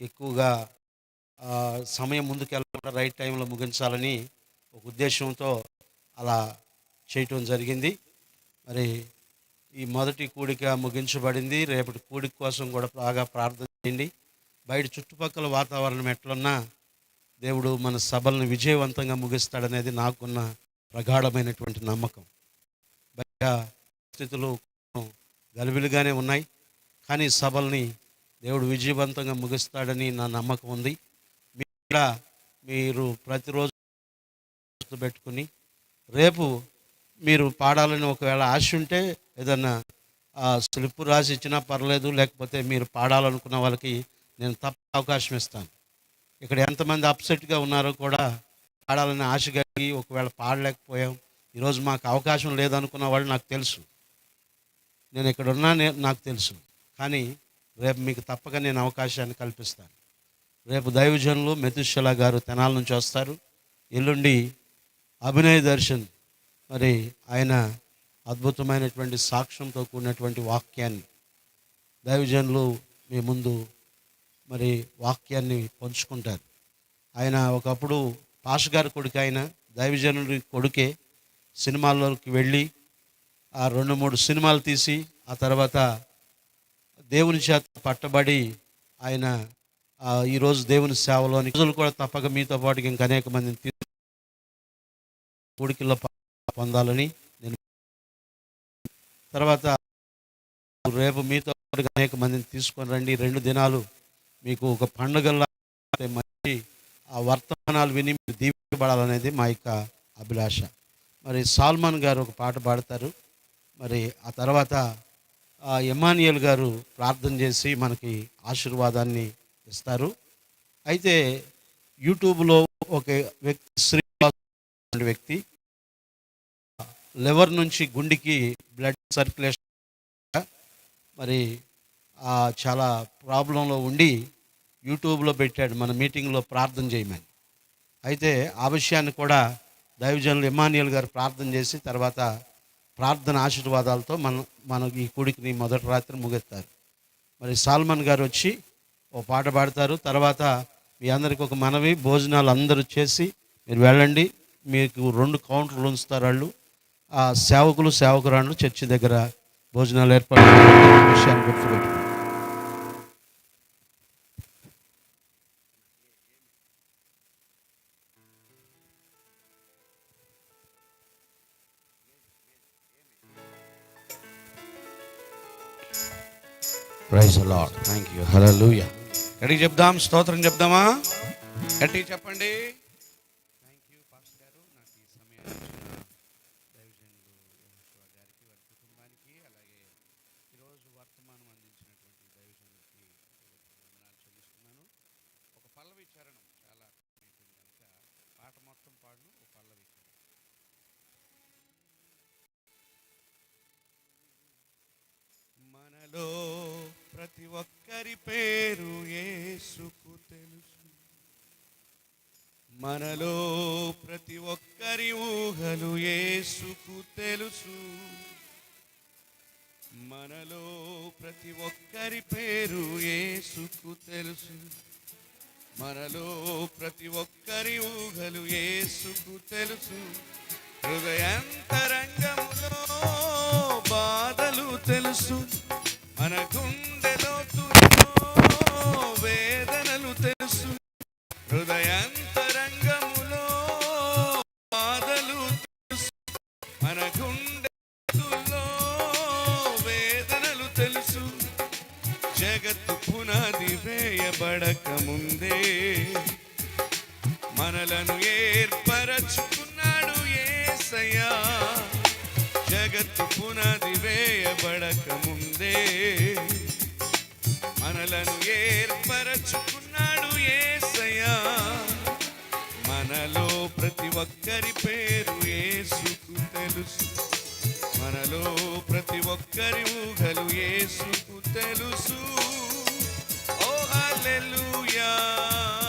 ఎక్కువగా సమయం ముందుకు వెళ్ళకుండా రైట్ టైంలో ముగించాలని ఒక ఉద్దేశంతో అలా చేయటం జరిగింది. మరి ఈ మొదటి కూడిక ముగించబడింది. రేపటి కూడిక కోసం కూడా బాగా ప్రార్థన చేయండి. బయట చుట్టుపక్కల వాతావరణం ఎట్లున్నా దేవుడు మన సభలను విజయవంతంగా ముగిస్తాడనేది నాకున్న ప్రగాఢమైనటువంటి నమ్మకం. బయట స్థితులు గలిబిలిగానే ఉన్నాయి. కానీ సభల్ని దేవుడు విజయవంతంగా ముగిస్తాడని నా నమ్మకం ఉంది. మీరు మీరు ప్రతిరోజు పెట్టుకుని రేపు మీరు పాడాలని ఒకవేళ ఆశ ఉంటే ఏదన్నా ఆ, స్లిప్ రాసి ఇచ్చినా పర్లేదు లేకపోతే మీరు పాడాలనుకున్న వాళ్ళకి నేను తప్ప అవకాశం ఇస్తాను. ఇక్కడ ఎంతమంది అప్సెట్గా ఉన్నారో కూడా పాడాలని ఆశ కలిగి ఒకవేళ పాడలేకపోయాం ఈరోజు మాకు అవకాశం లేదనుకున్న వాళ్ళు నాకు తెలుసు. నేను ఇక్కడ ఉన్నా నాకు తెలుసు. కానీ రేపు మీకు తప్పక నేను అవకాశాన్ని కల్పిస్తాను. రేపు దైవజనులు మెతుశల గారు తెనాల నుంచి వస్తారు. ఎల్లుండి అభినయ దర్శన్ మరి ఆయన అద్భుతమైనటువంటి సాక్ష్యంతో కూడినటువంటి వాక్యాన్ని దైవజనులు మీ ముందు మరి వాక్యాన్ని పంచుకుంటారు. ఆయన ఒకప్పుడు పాష గారి కొడుకు ఆయన దైవజనుడి కొడుకే సినిమాల్లోకి వెళ్ళి ఆ రెండు మూడు సినిమాలు తీసి ఆ తర్వాత దేవుని చేత పట్టబడి ఆయన ఈరోజు దేవుని సేవలోని రోజులు కూడా తప్పక మీతో పాటు ఇంకా అనేక మందిని తీ కూడికిల్లో పొందాలని నేను తర్వాత రేపు మీతో పాటు అనేక మందిని తీసుకొని రండి. రెండు దినాలు మీకు ఒక పండుగల్లా మంచి ఆ వర్తమానాలు విని మీరు దీవించబడాలనేది మా యొక్క అభిలాష. మరి సాల్మాన్ గారు ఒక పాట పాడతారు. మరి ఆ తర్వాత ఆ గారు ప్రార్థన చేసి మనకి ఆశీర్వాదాన్ని ఇస్తారు. అయితే యూట్యూబ్లో ఒక వ్యక్తి శ్రీనివాస్ వ్యక్తి లివర్ నుంచి గుండెకి బ్లడ్ సర్క్యులేషన్ మరి చాలా ప్రాబ్లంలో ఉండి యూట్యూబ్లో పెట్టాడు మన మీటింగ్లో ప్రార్థన చేయమని. అయితే ఆ విషయాన్ని కూడా దైవజనులు ఇమానియల్ గారు ప్రార్థన చేసి తర్వాత ప్రార్థన ఆశీర్వాదాలతో మనం మనకి ఈ కొడుకుని మొదటి రాత్రి ముగెత్తారు మరి సాల్మన్ గారు వచ్చి ఓ పాట పాడతారు. తర్వాత మీ అందరికి ఒక మనవి భోజనాలు అందరూ చేసి మీరు వెళ్ళండి. మీకు రెండు కౌంటర్లు ఉంచుతారు వాళ్ళు. ఆ సేవకులు సేవకురాళ్ళు చర్చి దగ్గర భోజనాలు ఏర్పాటు విషయాన్ని గుర్తుపెట్టుకుంటారు praise lord thank you hallelujah గట్టిగా చెప్దాం? స్తోత్రం చెప్దామా? గట్టిగా చెప్పండి థ్యాంక్ యూ పాస్టర్ గారు నాకు ఈ సమయాన్ని ఇచ్చిన దైవజనులు యెహోషువ గారికి వారి కుటుంబానికి అలాగే ఈరోజు వర్తమానం అందించినటువంటి దైవజనులకి వందనాలు చెల్లిస్తున్నాను ఒక పల్లవి చరణం చాలా అయిపోయింది కనుక పాట మొత్తం పాడును ఒక పల్లవి చరణం మనలో ప్రతి ఒక్కరి పేరు యేసుకు తెలుసు. మనలో ప్రతి ఒక్కరి ఊహలు యేసుకు తెలుసు. మనలో ప్రతి ఒక్కరి పేరు యేసుకు తెలుసు. మనలో ప్రతి ఒక్కరి ఊహలు యేసుకు తెలుసు. హృదయం వేయబడక ముందే మనలను ఏర్పరచుకున్నాడు ఏసయ్యా. జగత్తు పునాది వేయబడకముందే మనలను ఏర్పరచుకున్నాడు ఏసయ్యా. మనలో ప్రతి ఒక్కరి పేరు ఏసుకు తెలుసు. మనలో ప్రతి ఒక్కరి ఊహలు ఏసుకు తెలుసు. Hallelujah.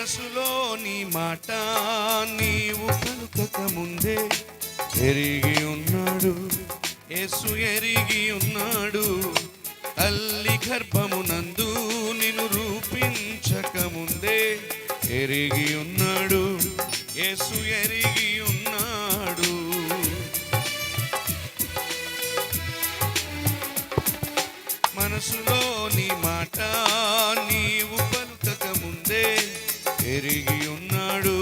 మనసులోని మాట నీవు పలుకక ముందే ఎరిగి ఉన్నాడు. యేసు ఎరిగి ఉన్నాడు. తల్లి గర్భమునందు నిన్ను రూపించక ముందే ఎరిగి ఉన్నాడు. యేసు ఎరిగి ఉన్నాడు. మనసులోని మాట ఎరిగి ఉన్నాడు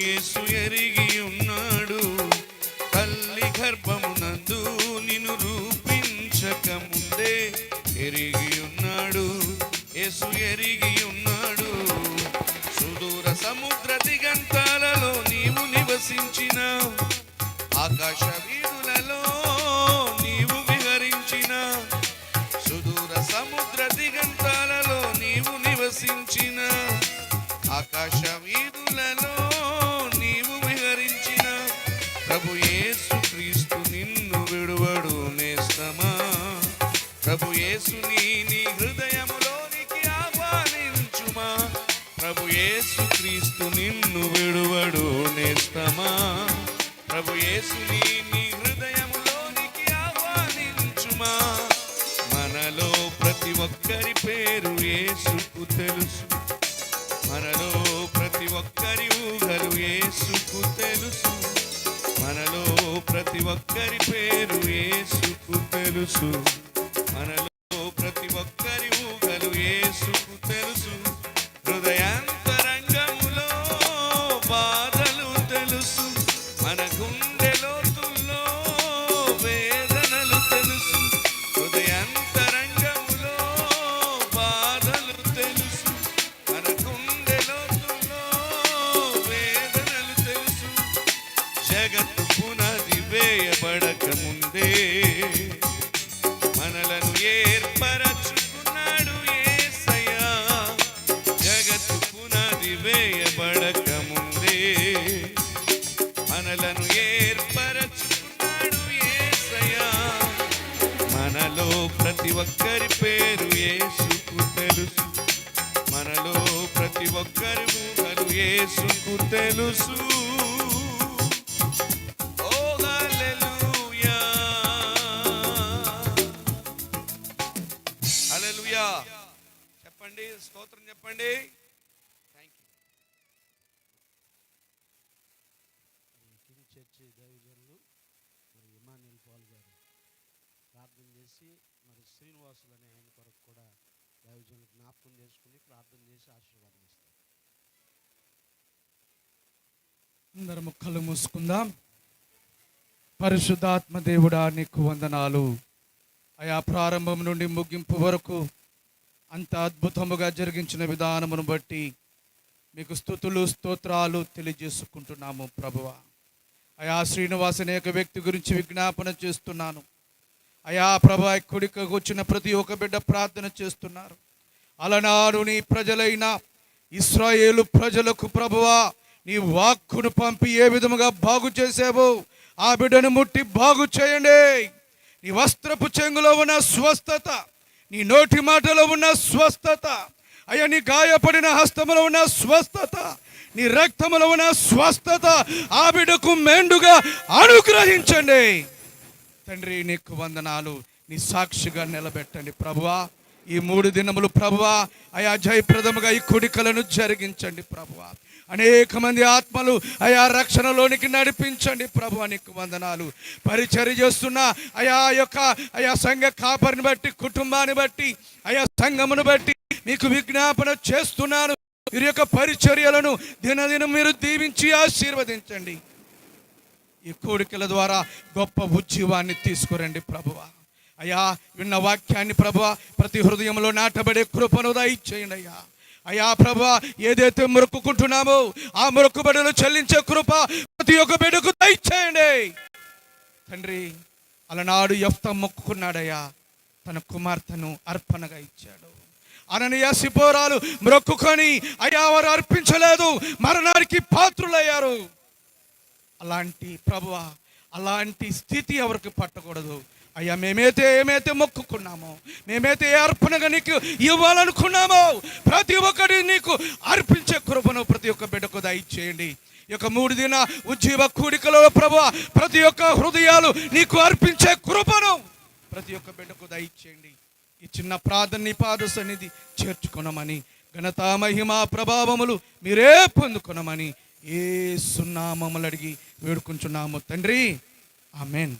యేసు ఎరిగి ఉన్నాడు తల్లి గర్భమునందు నిన్ను రూపించక ముందే ఎరిగి ఉన్నాడు యేసు ఎరిగి ఉన్నాడు సుదూర సముద్ర దిగంతాలలో నీవు నివసించిన ఆకాశ ప్రభు యేసుని నీ హృదయములోనికి ఆహ్వానించుమా. ప్రభు యేసు క్రీస్తు నిన్ను విడువడు నేస్తమా. ప్రభు యేసుని నీ హృదయములోనికి ఆహ్వానించుమా. మనలో ప్రతి ఒక్కరి పేరు యేసుకు తెలుసు. మనలో ప్రతి ఒక్కరి ఊహలు యేసుకు తెలుసు. మనలో ప్రతి ఒక్కరి పేరు యేసుకు తెలుసు. మనలో మనలను ఏర్పరచుకున్నాడు ఏసయా మనలో ప్రతి ఒక్కరి పేరు ఏసుకు తెలుసు మనలో ప్రతి ఒక్కరి ఊహలు ఏసుకు తెలుసు చెప్పండి స్తోత్రం చెప్పండి థ్యాంక్ యూ కింగ్ చర్చి దైవజనులు మరి ఇమానుయల్ పాల్ గారు ప్రార్థన చేసి మరి శ్రీనివాసులు అనే ఆయన కొరకు కూడా దైవజనులు జ్ఞాపకం చేసుకుని ప్రార్థన చేసి ఆశీర్వాదం ఇస్తాం. అందరు ముక్కలు మూసుకుందాం. పరిశుద్ధాత్మ దేవుడా నీకు వందనాలు. అయా ప్రారంభం నుండి ముగింపు వరకు అంత అద్భుతముగా జరిగించిన విధానమును బట్టి మీకు స్థుతులు స్తోత్రాలు తెలియజేసుకుంటున్నాము ప్రభువ. అయా శ్రీనివాస్ అనే ఒక వ్యక్తి గురించి విజ్ఞాపన చేస్తున్నాను. అయా ప్రభా కుడికి వచ్చిన ప్రతి ఒక్క బిడ్డ ప్రార్థన చేస్తున్నారు. అలనాడు నీ ప్రజలైన ఇస్రాయేలు ప్రజలకు ప్రభువా నీ వాక్కును పంపి ఏ విధముగా బాగు చేసావు ఆ బిడ్డను ముట్టి బాగు చేయండి. నీ వస్త్రపు చెంగులో ఉన్న స్వస్థత నీ నోటి మాటలో ఉన్న స్వస్థత అయ్యా నీ గాయపడిన హస్తములో ఉన్న స్వస్థత నీ రక్తములో ఉన్న స్వస్థత ఆ బిడ్డకు మెండుగా అనుగ్రహించండి. తండ్రి నీకు వందనాలు. నీ సాక్షిగా నిలబెట్టండి ప్రభువా. ఈ మూడు దినములు ప్రభువా అయా జయప్రదముగా ఈ కొడికలను జరిగించండి ప్రభువా. అనేక మంది ఆత్మలు అయా రక్షణలోనికి నడిపించండి ప్రభు నీకు వందనాలు. పరిచర్య చేస్తున్న అయా యొక్క అయా సంఘ కాపరిని బట్టి కుటుంబాన్ని బట్టి అయా సంఘమును బట్టి మీకు విజ్ఞాపన చేస్తున్నాను. వీరి యొక్క పరిచర్యలను దినదినం మీరు దీవించి ఆశీర్వదించండి. ఈ కోరికల ద్వారా గొప్ప ఉజ్జీవాన్ని తీసుకురండి ప్రభువా. అయ్యా విన్న వాక్యాన్ని ప్రభువ ప్రతి హృదయంలో నాటబడే కృపను దయచేయండి అయ్యా. అయ్యా ప్రభు ఏదైతే మొక్కుకుంటున్నామో ఆ మొక్కుబడులు చెల్లించే కృప ప్రతి ఒక్క బిడ్డకు దయచేయండి. తండ్రి అలనాడు ఎఫ్త మొక్కుకున్నాడయ్యా. తన కుమార్తెను అర్పణగా ఇచ్చాడు. అననీయ సిపోరాలు మొక్కుకొని అయ్యా వారు అర్పించలేదు మరణానికి పాత్రులయ్యారు. అలాంటి ప్రభువ అలాంటి స్థితి ఎవరికి పట్టకూడదు. అయ్యా మేమైతే ఏమైతే మొక్కుకున్నామో. మేమైతే ఏ అర్పణగా నీకు ఇవ్వాలనుకున్నామో. ప్రతి ఒక్కటి నీకు అర్పించే కృపను ప్రతి ఒక్క బిడ్డకు దయచేయండి. ఈ యొక్క మూడు దిన ఉజ్జీవ కూడికలో ప్రభు ప్రతి ఒక్క హృదయాలు నీకు అర్పించే కృపను ప్రతి ఒక్క బిడ్డకు దయచేయండి. ఈ చిన్న ప్రార్థన నీ పాద సన్నిధి చేర్చుకున్నామని ఘనత మహిమ ప్రభావములు మీరే పొందుకున్నామని ఏ సున్నామములు అడిగి వేడుకుంటున్నాము తండ్రి. ఆమెన్.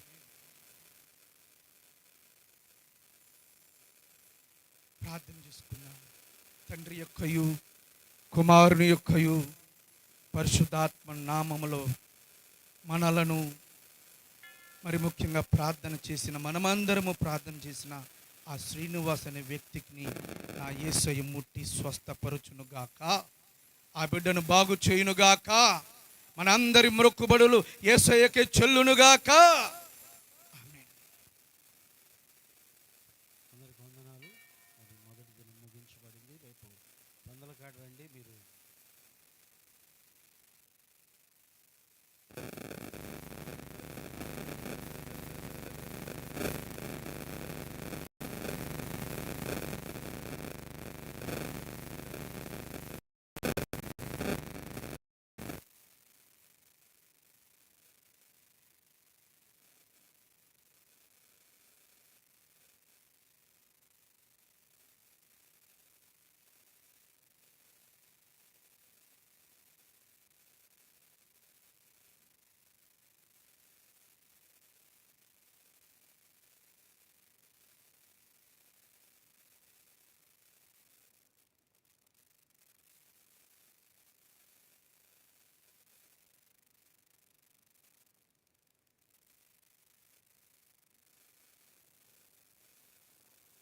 ప్రార్థన చేసుకున్నాం. తండ్రి యొక్కయు కుమారుని యొక్కయు పరిశుద్ధాత్మ నామములో మనలను మరి ముఖ్యంగా ప్రార్థన చేసిన మనమందరము ప్రార్థన చేసిన ఆ శ్రీనివాస్ అనే వ్యక్తికి నా యేసయ్య ముట్టి స్వస్థపరచునుగాక. ఆ బిడ్డను బాగు చేయునుగాక. మనందరి మొక్కుబడులు ఏసయ్యకే చెల్లునుగాక.